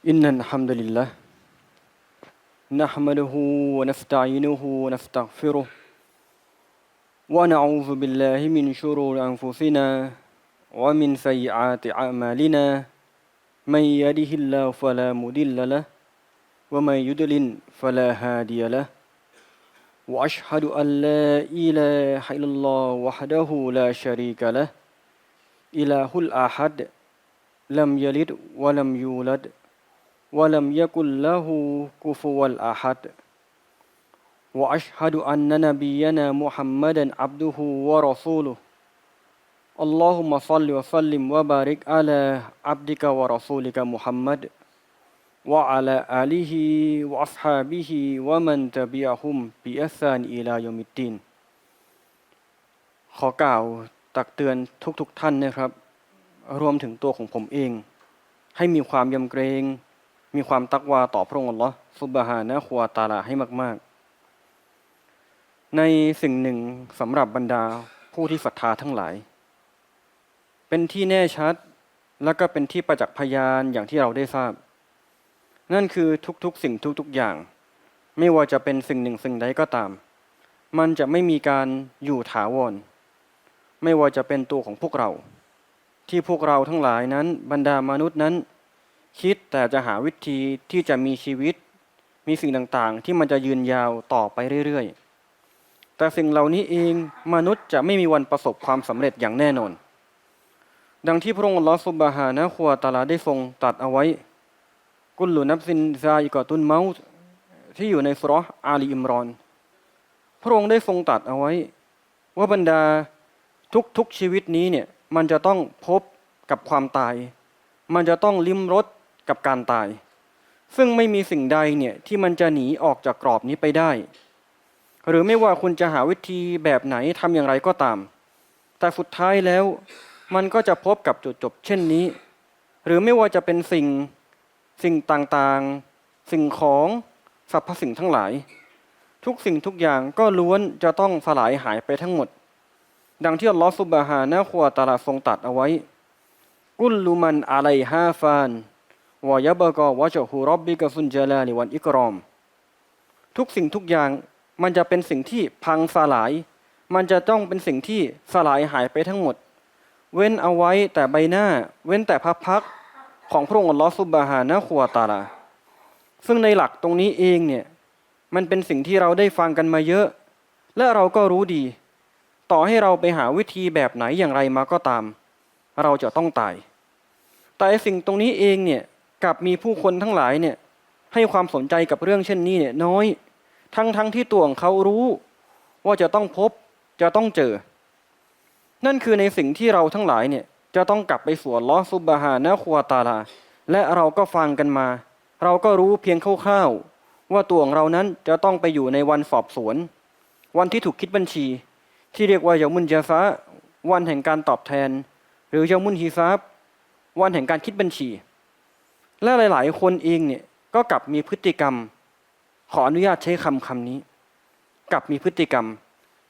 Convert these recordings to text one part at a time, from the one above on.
إن الحمد لله نحمده ونستعينه ونستغفره ونعوذ بالله من شرور أنفسنا ومن سيئات أعمالنا. من يهده الله فلا مضل له ومن يضلل فلا هادي له. وأشهد أن لا إله إلا الله وحده لا شريك له. إله الأحد لم يلد ولم يولد ولم يكن له كفوا أحد وأشهد أن نبينا محمدا عبده ورسوله اللهم صل وسلم وبارك على عبدك ورسولك محمد وعلى آله وأصحابه ومن تبعهم بإحسان إلى يوم الدين ขอกล่าวตักเตือนทุกๆทท่านนะครับ รวมถึงตัวของผมเอง ให้มีความยำเกรง มีความตักวาต่อพระองค์อัลลอฮ์ซุบฮานะควาตาลาให้มาก ๆ ในสิ่งหนึ่งสำหรับบรรดาผู้ที่ศรัทธาทั้งหลาย เป็นที่แน่ชัด และก็เป็นที่ประจักษ์พยานอย่างที่เราได้ทราบ นั่นคือทุกๆ สิ่งทุกๆอย่าง ไม่ว่าจะเป็นสิ่งหนึ่งสิ่งใดก็ตาม มันจะไม่มีการอยู่ถาวร ไม่ว่าจะเป็นตัวของพวกเรา ที่พวกเราทั้งหลายนั้น บรรดามนุษย์นั้น คิดแต่จะหาวิธีที่จะมีชีวิต มีสิ่งต่างๆ ที่มันจะยืนยาวต่อไปเรื่อยๆ แต่สิ่งเหล่านี้เองมนุษย์จะไม่มีวันประสบความสำเร็จอย่างแน่นอน ดังที่พระองค์ลอฮฺซุบฮานะฮูวตาลาได้ทรงตัดเอาไว้ กุลลุนับซินซาอิกอตุนเมาส์ที่อยู่ในสุรอาลีอิมรอน พระองค์ได้ทรงตัดเอาไว้ ว่าบรรดาทุกๆชีวิตนี้เนี่ยมันจะต้องพบกับความตาย มันจะต้องลิ้มรส กับการตาย ซึ่งไม่มีสิ่งใดเนี่ยที่มันจะหนีออกจากกรอบนี้ไปได้ หรือไม่ว่าคุณจะหาวิธีแบบไหนทำอย่างไรก็ตาม แต่สุดท้ายแล้ว มันก็จะพบกับจุดจบเช่นนี้ หรือไม่ว่าจะเป็นสิ่งสิ่งต่างๆ สิ่งของสรรพสิ่งทั้งหลาย ทุกสิ่งทุกอย่างก็ล้วนจะต้องสลายหายไปทั้งหมด ดังที่อัลลอฮฺซุบฮานะฮูวะตาลาทรงตัดเอาไว้ กุลลุมันอะลัยฮาฟาน วายะบะกอวะจฮูรับบิกะซุนจลาลิวันอิกรอมทุกสิ่งทุกอย่างมันจะเป็นสิ่งที่พังสลาย มันจะต้องเป็นสิ่งที่สลายหายไปทั้งหมด เว้นเอาไว้แต่ใบหน้า เว้นแต่พักพักของพระองค์ลอฮฺซุบฮานะฮูวตาลาซึ่งในหลักตรงนี้เองเนี่ยมันเป็นสิ่งที่เราได้ฟังกันมาเยอะ และเราก็รู้ดี ต่อให้เราไปหาวิธีแบบไหนอย่างไรมาก็ตาม เราจะต้องตาย แต่สิ่งตรงนี้เองเนี่ย กลับมีผู้คนทั้งหลายเนี่ยให้ความสนใจกับเรื่องเช่นนี้เนี่ยน้อย ทั้งทั้งที่ตัวของเขารู้ ว่าจะต้องพบจะต้องเจอ นั่นคือในสิ่งที่เราทั้งหลายเนี่ยจะต้องกลับไปสวนลอซุบฮานะควาตาลา และเราก็ฟังกันมา เราก็รู้เพียงคร่าวๆว่าตัวของเรานั้นจะต้องไปอยู่ในวันสอบสวน วันที่ถูกคิดบัญชี ที่เรียกว่ายามุนจาซะวันแห่งการตอบแทน หรือยามุนฮีซาบวันแห่งการคิดบัญชี และหลาย ๆ คนเองเนี่ยก็กลับมีพฤติกรรม ขออนุญาตใช้คำคำนี้ กลับมีพฤติกรรม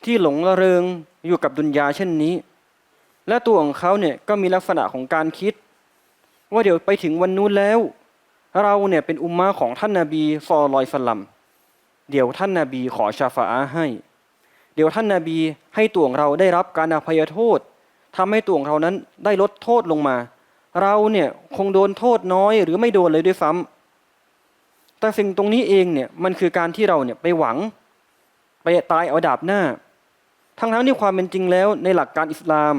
ที่หลงระเริงอยู่กับดุนยาเช่นนี้ และตัวของเขาเนี่ยก็มีลักษณะของการคิด ว่าเดี๋ยวไปถึงวันนู้นแล้ว เราเนี่ยเป็นอุมมะของท่านนาบีซอลอยสลัมเดี๋ยวท่านนาบีขอชาฟาอาให้ เดี๋ยวท่านนาบีให้ตัวของเราได้รับการอภัยโทษทำให้ตัวของเรานั้นได้ลดโทษลงมา เราเนี่ยคงโดนโทษน้อย หรือไม่โดนเลยด้วยซ้ำแต่สิ่งตรงนี้เองเนี่ยมันคือการที่เราเนี่ยไปหวัง ไปตายเอาดาบหน้า ทั้งทั้งที่ความเป็นจริงแล้วในหลักการอิสลาม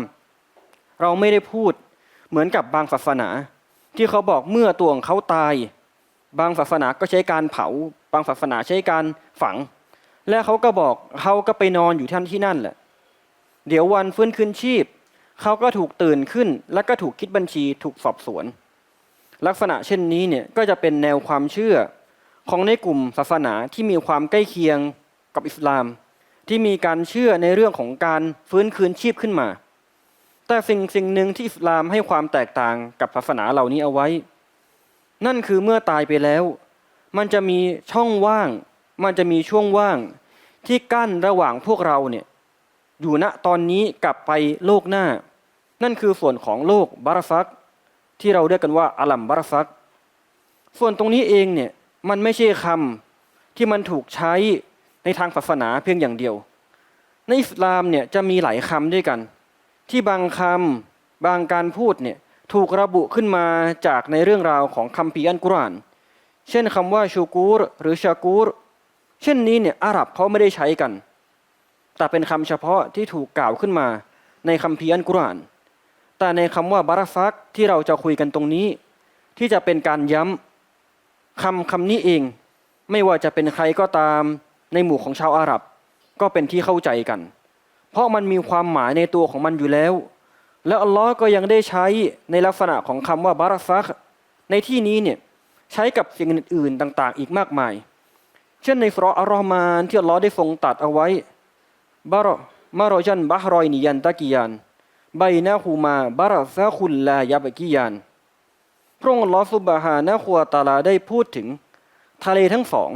เราไม่ได้พูดเหมือนกับบางศาสนา ที่เขาบอกเมื่อตัวของเขาตาย บางศาสนาก็ใช้การเผา บางศาสนาใช้การฝัง และเขาก็บอกเขาก็ไปนอนอยู่ท่านที่นั่นแหละ เดี๋ยววันฟื้นคืนชีพ เขาก็ถูกตื่นขึ้น แล้วก็ถูกคิดบัญชีถูกสอบสวน ลักษณะเช่นนี้เนี่ยก็จะเป็นแนวความเชื่อของในกลุ่มศาสนาที่มีความใกล้เคียงกับอิสลาม ที่มีการเชื่อในเรื่องของการฟื้นคืนชีพขึ้นมา แต่สิ่งสิ่งหนึ่งที่อิสลามให้ความแตกต่างกับศาสนาเหล่านี้เอาไว้ นั่นคือเมื่อตายไปแล้ว มันจะมีช่องว่าง มันจะมีช่วงว่างที่กั้นระหว่างพวกเราเนี่ย อยู่ณตอนนี้กลับไปโลกหน้า นั่นคือส่วนของโลกบารซัก ที่เราเรียกกันว่าอัลัมบารซัก ส่วนตรงนี้เองเนี่ยมันไม่ใช่คำที่มันถูกใช้ในทางศาสนาเพียงอย่างเดียว ในอิสลามเนี่ยจะมีหลายคำด้วยกัน ที่บางคำบางการพูดเนี่ยถูกระบุขึ้นมาจากในเรื่องราวของคัมภีร์อัลกุราน เช่นคำว่าชูกูรหรือชากูร เช่นนี้เนี่ยอาหรับเขาไม่ได้ใช้กัน แต่เป็นคำเฉพาะที่ถูกกล่าวขึ้นมา ในคัมภีร์อัลกุรอาน แต่ในคำว่าบาราฟักที่เราจะคุยกันตรงนี้ ที่จะเป็นการย้ำคำคำนี้เอง ไม่ว่าจะเป็นใครก็ตามในหมู่ของชาวอาหรับ ก็เป็นที่เข้าใจกัน เพราะมันมีความหมายในตัวของมันอยู่แล้ว แล้วอัลลอฮ์ก็ยังได้ใช้ในลักษณะของคำว่าบาราฟักในที่นี้เนี่ยใช้กับสิ่งอื่นๆต่าง ๆ อีกมากมาย เช่นในสุเราะห์อัลรอฮ์มานที่อัลลอฮ์ได้ทรงตัดเอาไว้ บารมารอจันบะฮรอยนิยันตะกิยานใบนาฮูมาบารซาคุลลายาบกิยานพระองค์ลลอฮ์ซุบฮานะฮูวตาลาได้พูดถึง ทะเลทั้งสอง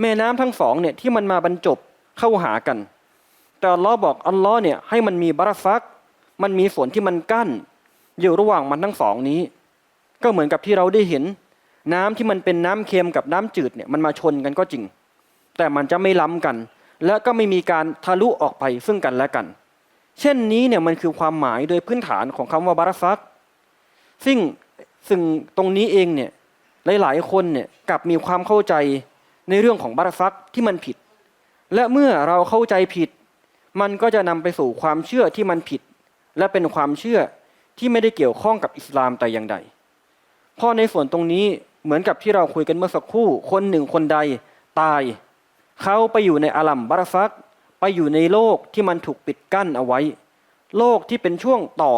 แม่น้ำทั้งสองเนี่ยที่มันมาบรรจบเข้าหากัน แต่อัลลอฮ์บอกอัลลอฮ์เนี่ยให้มันมีบาราฟัก มันมีส่วนที่มันกั้น อยู่ระหว่างมันทั้งสองนี้ ก็เหมือนกับที่เราได้เห็น น้ำที่มันเป็นน้ำเค็มกับน้ำจืดเนี่ยมันมาชนกันก็จริง แต่มันจะไม่ล้ำกัน และก็ไม่มีการทะลุออกไปซึ่งกันและกัน เช่นนี้เนี่ยมันคือความหมายโดยพื้นฐานของคำว่าบาราฟักซึ่งซึ่งตรงนี้เองเนี่ยหลายๆคนเนี่ยกลับมีความเข้าใจในเรื่องของบาราฟักที่มันผิด และเมื่อเราเข้าใจผิด มันก็จะนำไปสู่ความเชื่อที่มันผิด และเป็นความเชื่อที่ไม่ได้เกี่ยวข้องกับอิสลามแต่อย่างใดเพราะในส่วนตรงนี้เหมือนกับที่เราคุยกันเมื่อสักครู่ คนหนึ่งคนใดตาย เขาไปอยู่ในอาลัมบารฟัก ไปอยู่ในโลกที่มันถูกปิดกั้นเอาไว้ โลกที่เป็นช่วงต่อ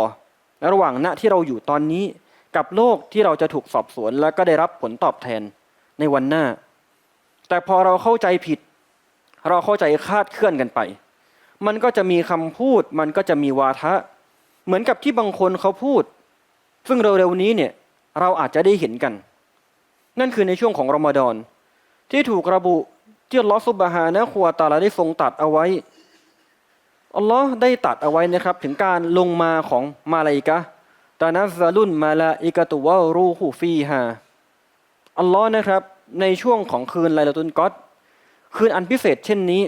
ระหว่างณที่เราอยู่ตอนนี้ กับโลกที่เราจะถูกสอบสวน และก็ได้รับผลตอบแทนในวันหน้า แต่พอเราเข้าใจผิด เราเข้าใจคาดเคลื่อนกันไป มันก็จะมีคำพูด มันก็จะมีวาทะ เหมือนกับที่บางคนเขาพูด ซึ่งเร็วๆนี้เนี่ยเราอาจจะได้เห็นกัน นั่นคือในช่วงของรอมฎอนที่ถูกระบุ ที่อัลลอฮฺซุบฮานะฮูวตาลาได้ทรงตัดเอาไว้อัลลอฮ์ได้ตัดเอาไว้นะครับ ถึงการลงมาของมาลาอิกะตานัซาลุนมาลาอิกะตุวะรูฮูฟีฮาอัลลอฮ์นะครับ ในช่วงของคืนไลลาตุนกอดคืนอันพิเศษเช่นนี้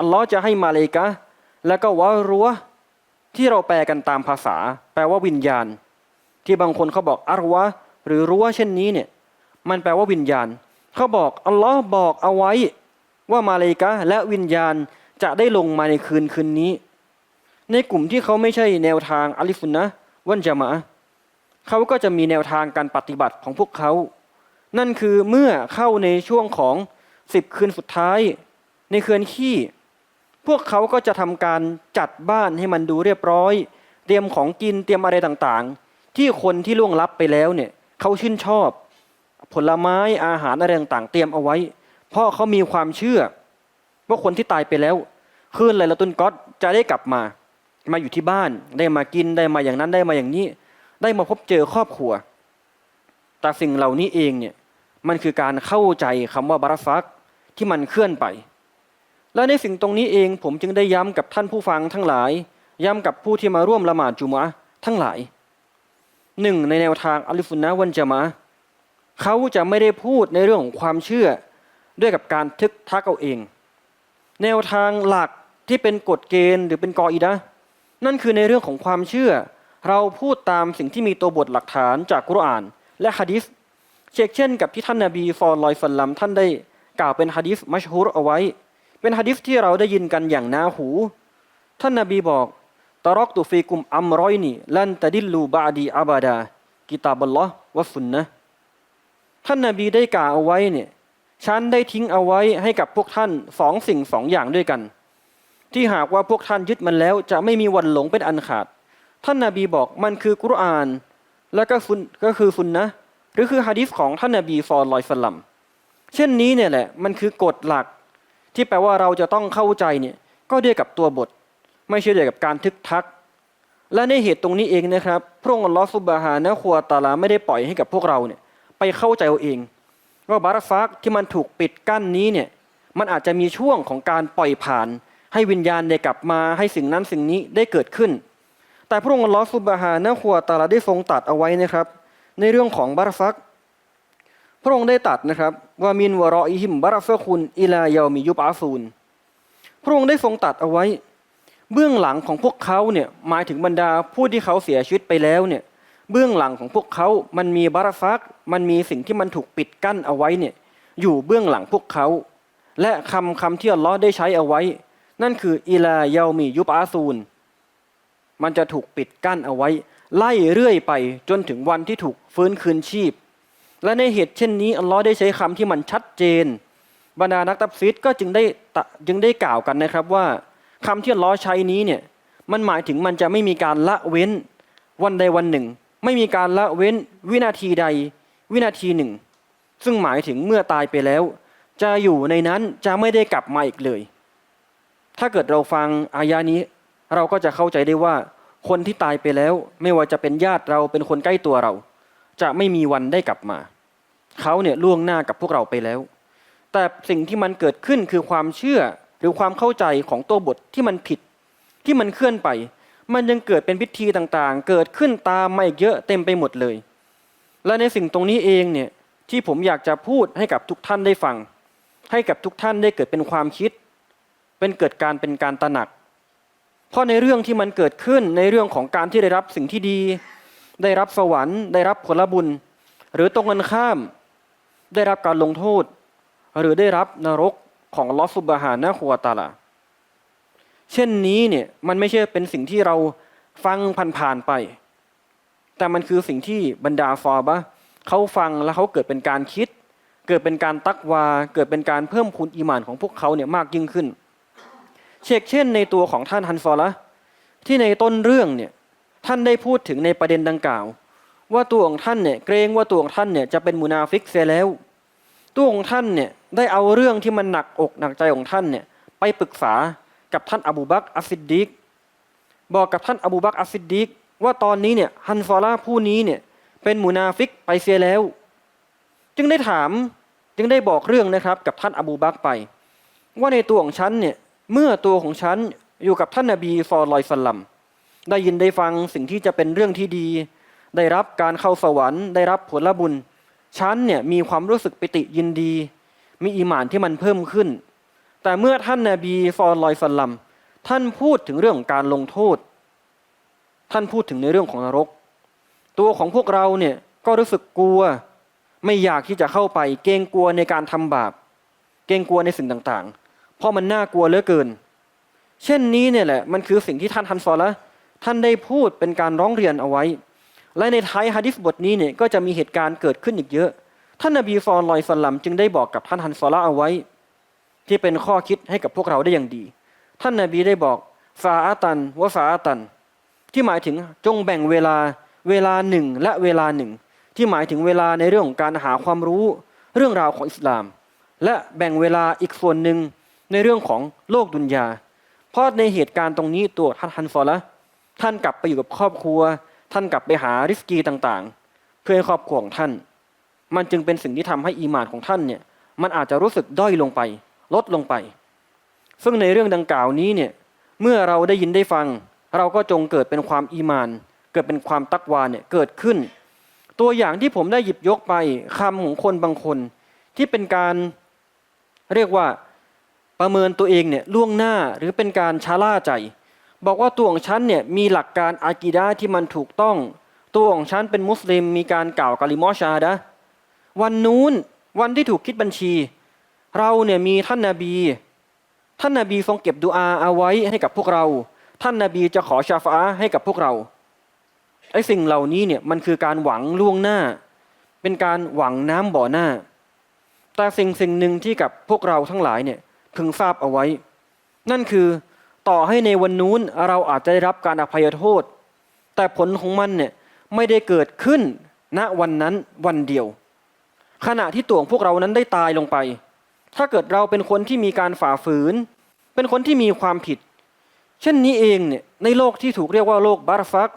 อัลลอฮ์จะให้มาลาอิกะและก็วะรัวที่เราแปลกันตามภาษา แปลว่าวิญญาณ ที่บางคนเขาบอกอารวะหรือรั้วเช่นนี้เนี่ย มันแปลว่าวิญญาณ เขาบอกอัลลอฮ์บอกเอาไว้ว่ามาเลกะและวิญญาณจะได้ลงมาในคืนคืนนี้ ในกลุ่มที่เขาไม่ใช่แนวทางอัลิฟุนนะวันจามะเขาก็จะมีแนวทางการปฏิบัติของพวกเขา นั่นคือเมื่อเข้าในช่วงของสิบคืนสุดท้าย ในคืนขี้ พวกเขาก็จะทำการจัดบ้านให้มันดูเรียบร้อย เตรียมของกินเตรียมอะไรต่างๆ ที่คนที่ล่วงลับไปแล้วเนี่ยเขาชื่นชอบ ผลไม้อาหารอะไรต่างๆเตรียมเอาไว้ เพราะเขามีความเชื่อ ว่าคนที่ตายไปแล้วคืนไลลาตุนก็อดจะได้กลับมา มาอยู่ที่บ้านได้มากินได้มาอย่างนั้นได้มาอย่างนี้ ได้มาพบเจอครอบครัว แต่สิ่งเหล่านี้เองเนี่ยมันคือการเข้าใจคำว่าบารฟักที่มันเคลื่อนไป และในสิ่งตรงนี้เองผมจึงได้ย้ำกับท่านผู้ฟังทั้งหลาย ย้ำกับผู้ที่มาร่วมละหมาดจุมะทั้งหลายหนึ่งในแนวทางอัลิฟุนนะวันจะมา เขาจะไม่ได้พูดในเรื่องของความเชื่อ ด้วยกับการทึกทักเอาเอง แนวทางหลักที่เป็นกฎเกณฑ์หรือเป็นกออีดะนั่นคือในเรื่องของความเชื่อ เราพูดตามสิ่งที่มีตัวบทหลักฐานจากกุรอาน และฮะดิษเช่นเช่น กับที่ท่านนาบีฟอลลอยฟัลลัมท่านได้กล่าวเป็นฮะดิษมัชฮุรเอาไว้ เป็นฮะดิษที่เราได้ยินกันอย่างน่าหู ท่านนาบีบอกตารอกตุฟีกุมอัมรอยนีลันตะดิลลูบาดีอาบาดากิตาบัลลอฮ์วะฟุนนะ ท่านนาบีได้กล่าวเอาไว้เนี่ยฉันได้ทิ้งเอาไว้ให้กับพวกท่านสองสิ่งสองอย่างด้วยกัน ที่หากว่าพวกท่านยึดมันแล้วจะไม่มีวันหลงเป็นอันขาด ท่านนาบีบอกมันคือกุรอาน แล้วก็ฟุนก็คือฟุนนะหรือคือฮะดิษของท่านนาบีฟอลลอยสลัมเช่นนี้เนี่ยแหละมันคือกฎหลัก ที่แปลว่าเราจะต้องเข้าใจเนี่ยก็ด้วยกับตัวบท ไม่ใช่ด้วยกับการทึกทัก และในเหตุตรงนี้เองนะครับ พระองค์ลอฮฺซุบฮานะฮูวตาลาไม่ได้ปล่อยให้กับพวกเราเนี่ย ไปเข้าใจเอาเอง ว่าบาราฟักที่มันถูกปิดกั้นนี้เนี่ยมันอาจจะมีช่วงของการปล่อยผ่าน ให้วิญญาณได้กลับมาให้สิ่งนั้นสิ่งนี้ได้เกิดขึ้น แต่พระองค์ลอฮฺซุบฮานะฮูวตะอาลาได้ทรงตัดเอาไว้นะครับ ในเรื่องของบาราฟักพระองค์ได้ตัดนะครับว่ามินวะรออิหิมบาราฟะคุณอิลายามิยุบอาซูนพระองค์ได้ทรงตัดเอาไว้ เบื้องหลังของพวกเขาเนี่ยหมายถึงบรรดาผู้ที่เขาเสียชีวิตไปแล้วเนี่ย เบื้องหลังของพวกเขามันมีบาราฟัก มันมีสิ่งที่มันถูกปิดกั้นเอาไว้เนี่ย อยู่เบื้องหลังพวกเขา และคำคำที่อัลลอฮ์ได้ใช้เอาไว้ นั่นคืออิลายามียุบอาซูน มันจะถูกปิดกั้นเอาไว้ ไล่เรื่อยไปจนถึงวันที่ถูกฟื้นคืนชีพ และในเหตุเช่นนี้อัลลอฮ์ได้ใช้คำที่มันชัดเจน บรรดานักตัฟซีดก็จึงได้จึงได้กล่าวกันนะครับว่าคำที่อัลลอฮ์ใช้นี้เนี่ย มันหมายถึงมันจะไม่มีการละเว้นวันใดวันหนึ่ง ไม่มีการละเว้นวินาทีใด วินาทีหนึ่ง ซึ่งหมายถึงเมื่อตายไปแล้ว จะอยู่ในนั้นจะไม่ได้กลับมาอีกเลย ถ้าเกิดเราฟังอายานี้ เราก็จะเข้าใจได้ว่า คนที่ตายไปแล้ว ไม่ว่าจะเป็นญาติเราเป็นคนใกล้ตัวเรา จะไม่มีวันได้กลับมา เขาเนี่ยล่วงหน้ากับพวกเราไปแล้ว แต่สิ่งที่มันเกิดขึ้นคือความเชื่อหรือความเข้าใจของตัวบทที่มันผิด ที่มันเคลื่อนไป มันยังเกิดเป็นพิธีต่างๆ เกิดขึ้นตามมาอีกเยอะเต็มไปหมดเลย และในสิ่งตรงนี้เองเนี่ยที่ผมอยากจะพูดให้กับทุกท่านได้ฟัง ให้กับทุกท่านได้เกิดเป็นความคิด เป็นเกิดการเป็นการตระหนัก เพราะในเรื่องที่มันเกิดขึ้นในเรื่องของการที่ได้รับสิ่งที่ดี ได้รับสวรรค์ ได้รับผลบุญ หรือตรงกันข้าม ได้รับการลงโทษ หรือได้รับนรกของลอสุบฮานะฮัวตาลา เช่นนี้เนี่ยมันไม่ใช่เป็นสิ่งที่เราฟังผ่านๆไป แต่มันคือสิ่งที่บรรดาฟอร์บะห์เขาฟังแล้วเขาเกิดเป็นการคิด เกิดเป็นการตักวา เกิดเป็นการเพิ่มพูนอีหมานของพวกเขาเนี่ยมากยิ่งขึ้น เชกเช่นในตัวของท่านฮันซอละที่ในต้นเรื่องเนี่ยท่านได้พูดถึงในประเด็นดังกล่าว ว่าตัวของท่านเนี่ยเกรงว่าตัวของท่านเนี่ยจะเป็นมุนาฟิกเสียแล้ว ตัวของท่านเนี่ยได้เอาเรื่องที่มันหนักอกหนักใจของท่านเนี่ยไปปรึกษา กับท่านอบูบักอัสซิดดิกบอกกับท่านอบูบักอัสซิดดิกว่าตอนนี้เนี่ยฮันฟอลาผู้นี้เนี่ยเป็นมุนาฟิกไปเสียแล้ว จึงได้ถามจึงได้บอกเรื่องนะครับกับท่านอบูบักไป ว่าในตัวของฉันเนี่ยเมื่อตัวของฉันอยู่กับท่านนบีซอลอยสลัมได้ยินได้ฟังสิ่งที่จะเป็นเรื่องที่ดี ได้รับการเข้าสวรรค์ได้รับผลบุญฉันเนี่ยมีความรู้สึกปิติยินดี มีอีหมานที่มันเพิ่มขึ้น แต่เมื่อท่านนาบีซอลลอยสลัมท่านพูดถึงเรื่องของการลงโทษ ท่านพูดถึงในเรื่องของนรก ตัวของพวกเราเนี่ยก็รู้สึกกลัว ไม่อยากที่จะเข้าไป เกรงกลัวในการทำบาป เกรงกลัวในสิ่งต่างๆ เพราะมันน่ากลัวเหลือเกิน เช่นนี้เนี่ยแหละมันคือสิ่งที่ท่านฮันซอละท่านได้พูดเป็นการร้องเรียนเอาไว้ และในท้ายฮะดิษบทนี้เนี่ยก็จะมีเหตุการณ์เกิดขึ้นอีกเยอะ ท่านนบีฟอลลอยสลัมจึงได้บอกกับท่านฮันซอละเอาไว้ ที่เป็นข้อคิดให้กับพวกเราได้อย่างดี ท่านนบีได้บอกฟาอาตันวะฟาอาตัน ที่หมายถึงจงแบ่งเวลาเวลาหนึ่งและเวลาหนึ่ง ที่หมายถึงเวลาในเรื่องของการหาความรู้เรื่องราวของอิสลาม และแบ่งเวลาอีกส่วนหนึ่งในเรื่องของโลกดุนยา เพราะในเหตุการณ์ตรงนี้ตัวท่านฮันซอละท่านกลับไปอยู่กับครอบครัว ท่านกลับไปหาริสกีต่างๆ เพื่อให้ครอบครัวของท่าน มันจึงเป็นสิ่งที่ทำให้อีหมานของท่านเนี่ยมันอาจจะรู้สึกด้อยลงไป ลดลงไป ซึ่งในเรื่องดังกล่าวนี้เนี่ยเมื่อเราได้ยินได้ฟัง เราก็จงเกิดเป็นความอีมาน เกิดเป็นความตักวาเนี่ยเกิดขึ้น ตัวอย่างที่ผมได้หยิบยกไปคำของคนบางคน ที่เป็นการเรียกว่าประเมินตัวเองเนี่ยล่วงหน้าหรือเป็นการชาล่าใจ บอกว่าตัวของฉันเนี่ยมีหลักการอากีดาที่มันถูกต้อง ตัวของฉันเป็นมุสลิมมีการกล่าวกะลิมอชาดะวันนู้นวันที่ถูกคิดบัญชี เราเนี่ยมีท่านนาบี ท่านนาบีทรงเก็บดุอาเอาไว้ให้กับพวกเรา ท่านนาบีจะขอชาฟาให้กับพวกเราไอ้สิ่งเหล่านี้เนี่ยมันคือการหวังล่วงหน้า เป็นการหวังน้ำบ่อหน้า แต่สิ่งสิ่งหนึ่งที่กับพวกเราทั้งหลายเนี่ยพึงทราบเอาไว้ นั่นคือต่อให้ในวันนู้นเราอาจจะได้รับการอภัยโทษ แต่ผลของมันเนี่ยไม่ได้เกิดขึ้นณวันนั้นวันเดียว ขณะที่ตัวของพวกเรานั้นได้ตายลงไป ถ้าเกิดเราเป็นคนที่มีการฝ่าฝืน เป็นคนที่มีความผิด เช่นนี้เองเนี่ยในโลกที่ถูกเรียกว่าโลกบารฟัก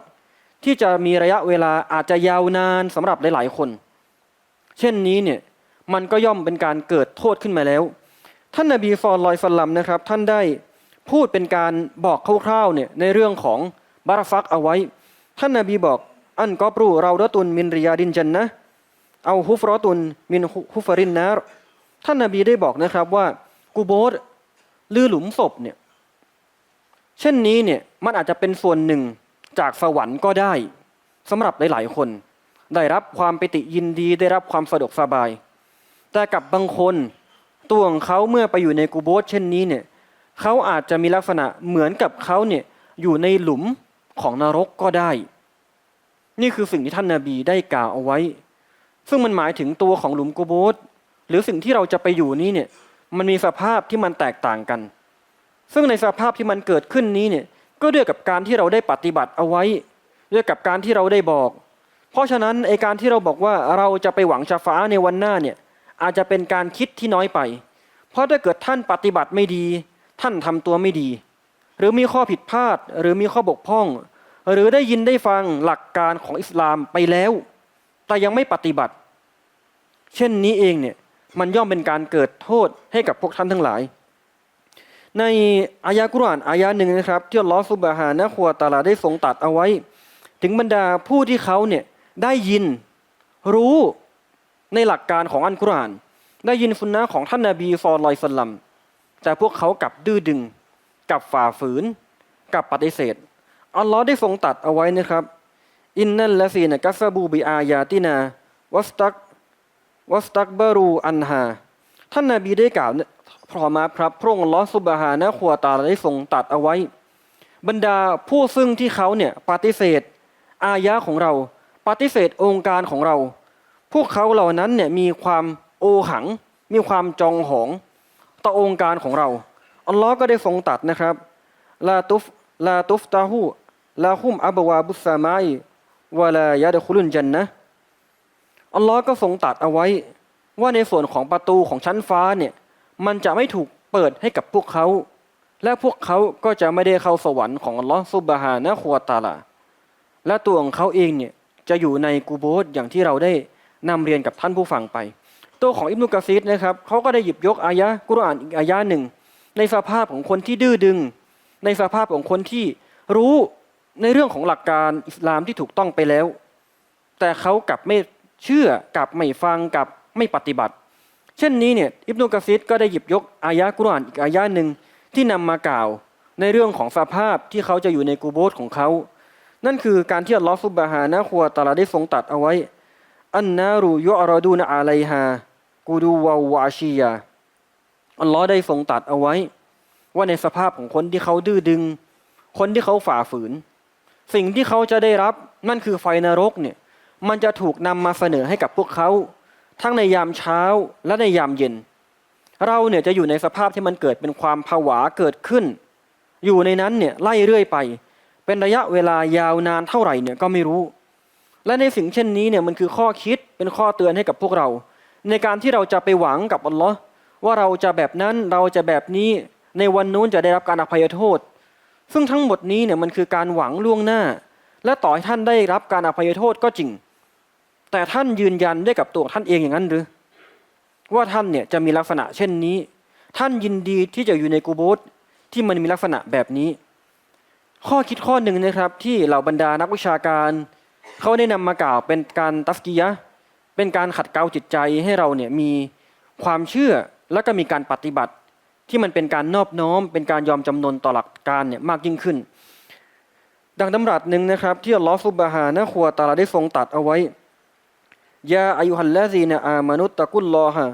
ที่จะมีระยะเวลาอาจจะยาวนานสำหรับหลายๆคน เช่นนี้เนี่ยมันก็ย่อมเป็นการเกิดโทษขึ้นมาแล้ว ท่านนบีฟอลลอยสลัมนะครับ ท่านได้พูดเป็นการบอกคร่าวๆเนี่ยในเรื่องของบารฟักเอาไว้ ท่านนบีบอกอันกอบรูเราดะตุนมินริยาดินจันนะเอาฮุฟรอตุนมินฮุฟรินนะ ท่านนาบีได้บอกนะครับว่ากูโบสลือหลุมศพเนี่ยเช่นนี้เนี่ยมันอาจจะเป็นส่วนหนึ่งจากสวรรค์ก็ได้สำหรับหลาย ๆ คน ได้รับความปิติยินดีได้รับความสะดวกสบาย แต่กับบางคนตัวของเขาเมื่อไปอยู่ในกูโบสเช่นนี้เนี่ยเขาอาจจะมีลักษณะเหมือนกับเขาเนี่ยอยู่ในหลุมของนรกก็ได้ นี่คือสิ่งที่ท่านนาบีได้กล่าวเอาไว้ ซึ่งมันหมายถึงตัวของหลุมกูโบส หรือสิ่งที่เราจะไปอยู่นี้เนี่ยมันมีสภาพที่มันแตกต่างกัน ซึ่งในสภาพที่มันเกิดขึ้นนี้เนี่ยก็ด้วยกับการที่เราได้ปฏิบัติเอาไว้ ด้วยกับการที่เราได้บอก เพราะฉะนั้นไอการที่เราบอกว่าเราจะไปหวังชาฟ้าในวันหน้าเนี่ยอาจจะเป็นการคิดที่น้อยไป เพราะถ้าเกิดท่านปฏิบัติไม่ดี ท่านทำตัวไม่ดี หรือมีข้อผิดพลาดหรือมีข้อบกพร่อง หรือได้ยินได้ฟังหลักการของอิสลามไปแล้ว แต่ยังไม่ปฏิบัติ เช่นนี้เองเนี่ย มันย่อมเป็นการเกิดโทษให้กับพวกท่านทั้งหลาย ในอายะกุรอานอายะหนึ่งนะครับที่ลอฮฺซุบฮานะฮูวตาลาได้ทรงตัดเอาไว้ ถึงบรรดาผู้ที่เขาเนี่ยได้ยินรู้ในหลักการของอันกุรอานได้ยินสุนนะของท่านนาบีซอลอยสลัมแต่พวกเขากลับดื้อดึงกลับฝ่าฝืนกลับปฏิเสธอัลลอฮ์ได้ทรงตัดเอาไว้นะครับอินนัลละซีนกัสบูบิอายาตินาวัสตัก วัสตักบารูอันฮาท่านนาบีได้กล่าวพร้อมมาครับพระองค์ลอฮ์ซุบฮานะฮูวตาได้ทรงตัดเอาไว้ บรรดาผู้ซึ่งที่เขาเนี่ยปฏิเสธ อายะของเรา ปฏิเสธองค์การของเรา พวกเขาเหล่านั้นเนี่ยมีความโอหัง มีความจองหองต่อองค์การของเราอัลลอฮ์ก็ได้ทรงตัดนะครับลาตุฟลาตุฟตาหูลาคุมอับวาบุสซามาย วะลายะดะคุลุนจันนะ อัลลอฮ์ก็ทรงตัดเอาไว้ ว่าในส่วนของประตูของชั้นฟ้าเนี่ยมันจะไม่ถูกเปิดให้กับพวกเขา และพวกเขาก็จะไม่ได้เข้าสวรรค์ของอัลลอฮ์ซุบฮานะฮูวตาลา และตัวของเขาเองเนี่ยจะอยู่ในกูโบสอย่างที่เราได้นำเรียนกับท่านผู้ฟังไป ตัวของอิบนุกะซีดนะครับเขาก็ได้หยิบยกอายะกุรอานอีกอายะหนึ่ง ในสภาพของคนที่ดื้อดึง ในสภาพของคนที่รู้ในเรื่องของหลักการอิสลามที่ถูกต้องไปแล้ว แต่เขากลับไม่ เชื่อกับไม่ฟังกับไม่ปฏิบัติ เช่นนี้เนี่ยอิบนุกะซีดก็ได้หยิบยกอายะกุรอานอีกอายะหนึ่งที่นำมากล่าว ในเรื่องของสภาพที่เขาจะอยู่ในกูโบสของเขา นั่นคือการที่อัลลอฮฺซุบฮานะฮูวตะอาลาได้ทรงตัดเอาไว้ อันนารูยอรดูนอาไลฮากูดูวาวาชียาอัลลอฮ์ได้ทรงตัดเอาไว้ ว่าในสภาพของคนที่เขาดื้อดึง คนที่เขาฝ่าฝืน สิ่งที่เขาจะได้รับนั่นคือไฟนรกเนี่ย มันจะถูกนำมาเสนอให้กับพวกเขา ทั้งในยามเช้าและในยามเย็น เราเนี่ยจะอยู่ในสภาพที่มันเกิดเป็นความผวาเกิดขึ้น อยู่ในนั้นเนี่ยไล่เรื่อยไป เป็นระยะเวลายาวนานเท่าไหร่เนี่ยก็ไม่รู้ และในสิ่งเช่นนี้เนี่ยมันคือข้อคิดเป็นข้อเตือนให้กับพวกเรา ในการที่เราจะไปหวังกับอัลลอฮ์ว่าเราจะแบบนั้นเราจะแบบนี้ในวันนู้นจะได้รับการอภัยโทษ ซึ่งทั้งหมดนี้เนี่ยมันคือการหวังล่วงหน้า และต่อให้ท่านได้รับการอภัยโทษก็จริง แต่ท่านยืนยันได้กับตัวท่านเองอย่างนั้นหรือ ว่าท่านเนี่ยจะมีลักษณะเช่นนี้ ท่านยินดีที่จะอยู่ในกูโบสที่มันมีลักษณะแบบนี้ ข้อคิดข้อหนึ่งนะครับ ที่เหล่าบรรดานักวิชาการเขาได้นำมากล่าวเป็นการตัสกียะเป็นการขัดเกลาจิตใจให้เราเนี่ยมีความเชื่อแล้วก็มีการปฏิบัติ ที่มันเป็นการนอบน้อม เป็นการยอมจำนนต่อหลักการเนี่ยมากยิ่งขึ้น ดังดำรัสหนึ่งนะครับ ที่ลอฮฺซุบฮานะฮูวตาลาได้ทรงตัดเอาไว้ ยาอายุฮัลลาซีนอามานุตตะกุลลอฮะ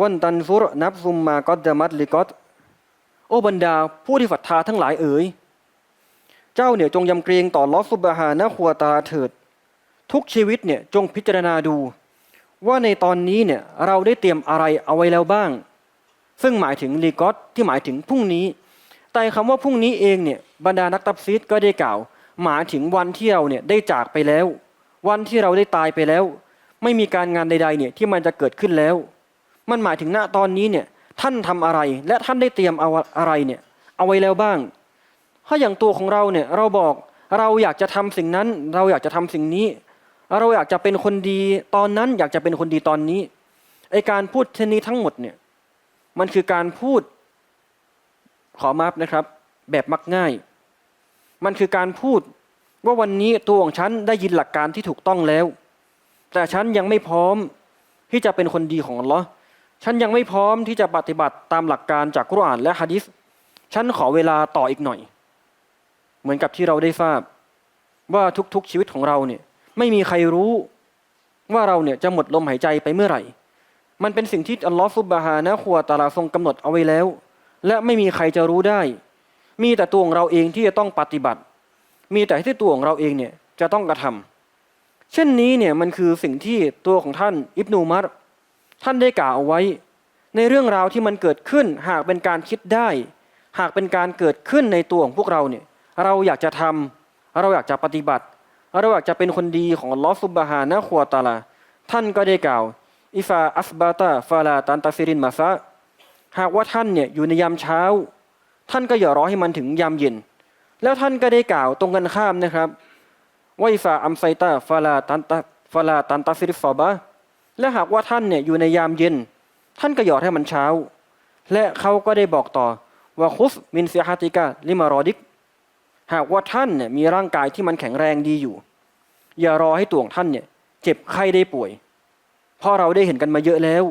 วันตันซุรนับซุมมากอดดมัดลิกอตโอบรรดาผู้ที่ศรัทธาทั้งหลายเอ๋ย เจ้าเนี่ยจงยำเกรงต่อลอสุบฮานะครัวตาเถิด ทุกชีวิตเนี่ยจงพิจารณาดู ว่าในตอนนี้เนี่ยเราได้เตรียมอะไรเอาไว้แล้วบ้าง ซึ่งหมายถึงลีกอตที่หมายถึงพรุ่งนี้ แต่คำว่าพรุ่งนี้เองเนี่ยบรรดานักตับซีดก็ได้กล่าว หมายถึงวันที่เราเนี่ยได้จากไปแล้ว วันที่เราได้ตายไปแล้ว ไม่มีการงานใดๆเนี่ยที่มันจะเกิดขึ้นแล้ว มันหมายถึงณตอนนี้เนี่ยท่านทำอะไรและท่านได้เตรียมเอาอะไรเนี่ยเอาไว้แล้วบ้าง ถ้าอย่างตัวของเราเนี่ยเราบอกเราอยากจะทำสิ่งนั้น เราอยากจะทำสิ่งนี้ เราอยากจะเป็นคนดีตอนนั้น อยากจะเป็นคนดีตอนนี้ไอการพูดเช่นนี้ทั้งหมดเนี่ยมันคือการพูดขอมาฟนะครับ แบบมักง่าย มันคือการพูดว่าวันนี้ตัวของฉันได้ยินหลักการที่ถูกต้องแล้ว แต่ฉันยังไม่พร้อมที่จะเป็นคนดีของอัลลอฮ์ฉันยังไม่พร้อมที่จะปฏิบัติตามหลักการจากกุรอานและฮะดิษฉันขอเวลาต่ออีกหน่อย เหมือนกับที่เราได้ทราบ ว่าทุกๆชีวิตของเราเนี่ยไม่มีใครรู้ว่าเราเนี่ยจะหมดลมหายใจไปเมื่อไหร่ มันเป็นสิ่งที่อัลลอฮฺซุบฮานะฮูวตาลาทรงกำหนดเอาไว้แล้ว และไม่มีใครจะรู้ได้ มีแต่ตัวของเราเองที่จะต้องปฏิบัติ มีแต่ที่ตัวของเราเองเนี่ยจะต้องกระทำ เช่นนี้เนี่ยมันคือสิ่งที่ตัวของท่านอิบนูมัรท่านได้กล่าวเอาไว้ ในเรื่องราวที่มันเกิดขึ้นหากเป็นการคิดได้ หากเป็นการเกิดขึ้นในตัวของพวกเราเนี่ยเราอยากจะทำเราอยากจะปฏิบัติ เราอยากจะเป็นคนดีของลอฮฺซุบฮานะฮูวตาลาท่านก็ได้กล่าวอิฟาอัสบาตาฟาลาตันตาซิรินมาซะหากว่าท่านเนี่ยอยู่ในยามเช้า ท่านก็อย่ารอให้มันถึงยามเย็น แล้วท่านก็ได้กล่าวตรงกันข้ามนะครับ ว่าอิฟาอัมไซตาฟาลาตันตาฟาลาตันตาซิริฟอบะและหากว่าท่านเนี่ยอยู่ในยามเย็น ท่านก็หยอดให้มันเช้า และเขาก็ได้บอกต่อว่าคุสมินเซียฮาติกาลิมารอดิก หากว่าท่านเนี่ยมีร่างกายที่มันแข็งแรงดีอยู่ อย่ารอให้ตัวของท่านเนี่ยเจ็บไข้ได้ป่วยเพราะเราได้เห็นกันมาเยอะแล้ว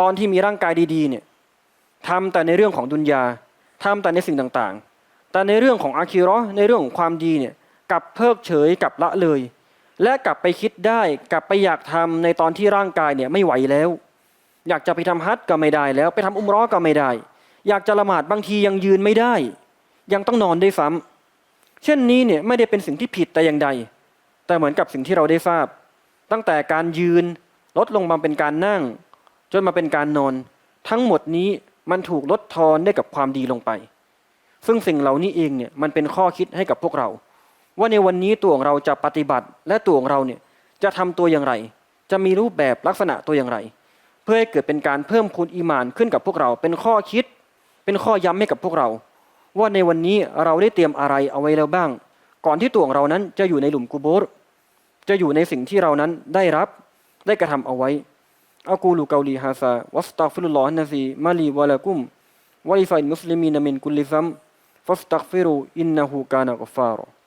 ตอนที่มีร่างกายดีๆเนี่ยทำแต่ในเรื่องของดุนยาทำแต่ในสิ่งต่างๆ แต่ในเรื่องของอาคิรอห์ในเรื่องของความดีเนี่ย กลับเพิกเฉยกลับละเลย และกลับไปคิดได้กลับไปอยากทำในตอนที่ร่างกายเนี่ยไม่ไหวแล้ว อยากจะไปทำฮัจญ์ก็ไม่ได้แล้ว ไปทำอุมเรอก็ไม่ได้ อยากจะละหมาดบางทียังยืนไม่ได้ ยังต้องนอนได้วยซ้ำเช่นนี้เนี่ยไม่ได้เป็นสิ่งที่ผิดแต่อย่างใด แต่เหมือนกับสิ่งที่เราได้ทราบ ตั้งแต่การยืนลดลงมาเป็นการนั่ง จนมาเป็นการนอน ทั้งหมดนี้มันถูกลดทอนได้กับความดีลงไป ซึ่งสิ่งเหล่านี้เองเนี่ยมันเป็นข้อคิดให้กับพวกเรา ว่าในวันนี้ตัวของเราจะปฏิบัติและตัวของเราเนี่ยจะทำตัวอย่างไร จะมีรูปแบบลักษณะตัวอย่างไร เพื่อให้เกิดเป็นการเพิ่มพูนอีมานขึ้นกับพวกเรา เป็นข้อคิด เป็นข้อย้ำให้กับพวกเรา ว่าในวันนี้เราได้เตรียมอะไรเอาไว้แล้วบ้าง ก่อนที่ตัวของเรานั้นจะอยู่ในหลุมกูโบรจะอยู่ในสิ่งที่เรานั้นได้รับได้กระทำเอาไว้อากูลูกาลีฮาซาวัสตัฟิรุลลอฮ์นะซีมาลีวะลากุมวะลิฟัยมุสลิมีนมินกุลิซัมฟัสตักฟิรูอินนะฮูกานะกฟารอ